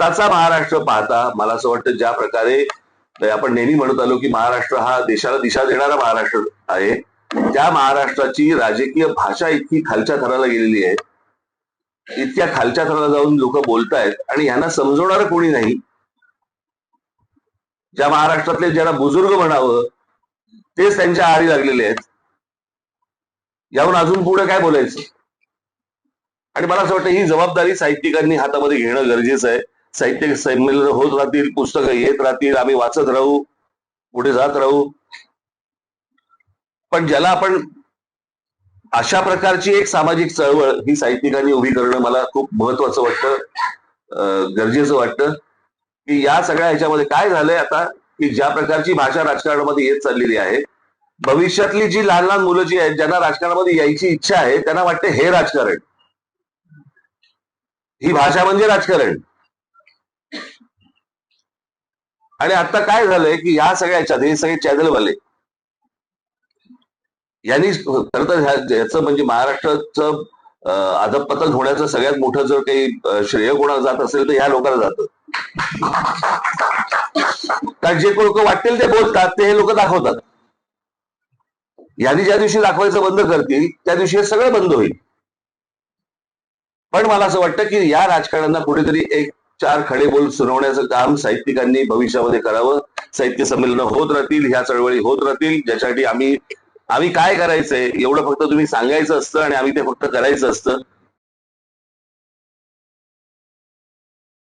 आत्ताचा महाराष्ट्र पाहता मला असं वाटतं ज्या प्रकारे म्हणजे आपण नेहमी म्हणत आलो की महाराष्ट्र हा देशाला दिशा देणारा महाराष्ट्र आहे त्या महाराष्ट्राची राजकीय भाषा इतकी खालच्या थराला गेलेली आहे इतक्या खालच्या थराला जाऊन लोक बोलतायत आणि यांना समजवणार कोणी नाही. ज्या महाराष्ट्रातले ज्यांना बुजुर्ग म्हणावं तेच त्यांच्या आरी लागलेले आहेत. याहून अजून पुढे काय बोलायचं? आणि मला असं वाटतं ही जबाबदारी साहित्यिकांनी हातामध्ये घेणं गरजेचं आहे. साहित्य संमेलन होत राहतील पुस्तकं येत राहतील आम्ही वाचत राहू पुढे जात राहू. पण ज्याला आपण अशा प्रकारची एक सामाजिक चळवळ ही साहित्यिकांनी उभी करणं मला खूप महत्वाचं वाटतं गरजेचं वाटतं. की या सगळ्या ह्याच्यामध्ये काय झालंय आता की ज्या प्रकारची भाषा राजकारणामध्ये येत चाललेली आहे भविष्यातली जी लहान लहान मुलं जी आहेत ज्यांना राजकारणामध्ये यायची इच्छा आहे त्यांना वाटते हे राजकारण. ही भाषा म्हणजे राजकारण. आणि आता काय झालंय की या सगळ्या ह्याच्यात हे सगळे चॅनलवाले यांनी खर तर ह्या- याचं म्हणजे महाराष्ट्राचं अं, अधपतन होण्याचं सगळ्यात मोठं जर काही श्रेय कोणाला जात असेल तर ह्या लोकांना जातं. कारण जे लोक वाटतील ते बोलतात ते हे लोक दाखवतात. यांनी ज्या दिवशी दाखवायचं बंद करतील त्या दिवशी हे सगळं बंद होईल. पण मला असं वाटतं की या राजकारण्यांना कुठेतरी एक चार खडे बोल सुनावण्याचं काम साहित्यिकांनी भविष्यामध्ये करावं. साहित्य संमेलन होत राहतील ह्या चळवळी होत राहतील. ज्याच्यासाठी आम्ही आम्ही काय करायचंय? एवढं फक्त तुम्ही सांगायचं असतं आणि आम्ही ते फक्त करायचं असतं.